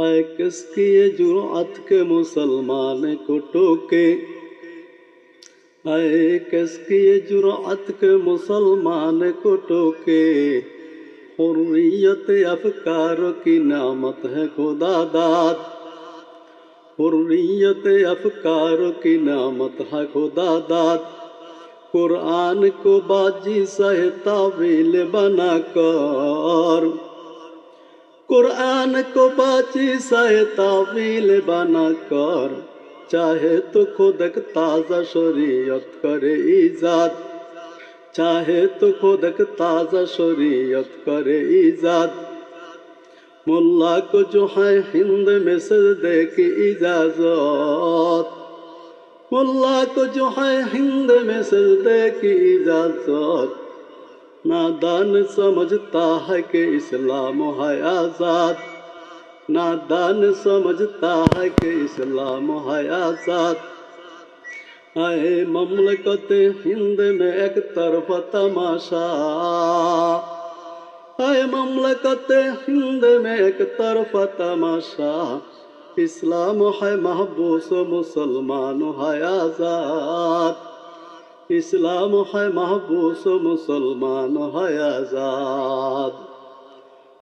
है किसकी ये जुरात के मुसलमान को टोके? है किसकी ये जुरात के मुसलमान को टोके? हुर्रियत अफकार की नामत है खुदा दाद हुर्रियत अफकार की नामत है खुदा दाद कुरान को बाजी सह तावील बना कर कुरान को बाजी सह तावील बना कर चाहे तो खुद एक ताज़ा शरीयत करे ईजाद चाहे तो खुद एक ताज़ा शरीयत करे ईजाद मुल्ला को जो है हिंद में सजदे की इजाज़त मुल्ला को जो है हिंद में सजदे की इजाज़त नादान समझता है कि इस्लाम है आज़ाद। नादान समझता है कि इस्लाम है आज़ाद। आए ममलकत हिंद में एक तरफ़ तमाशा। आए ममलकत हिंद में एक तरफ़ तमाशा। इस्लाम है महबूस, मुसलमान है आज़ाद। इस्लाम है महबूस मुसलमान है आज़ाद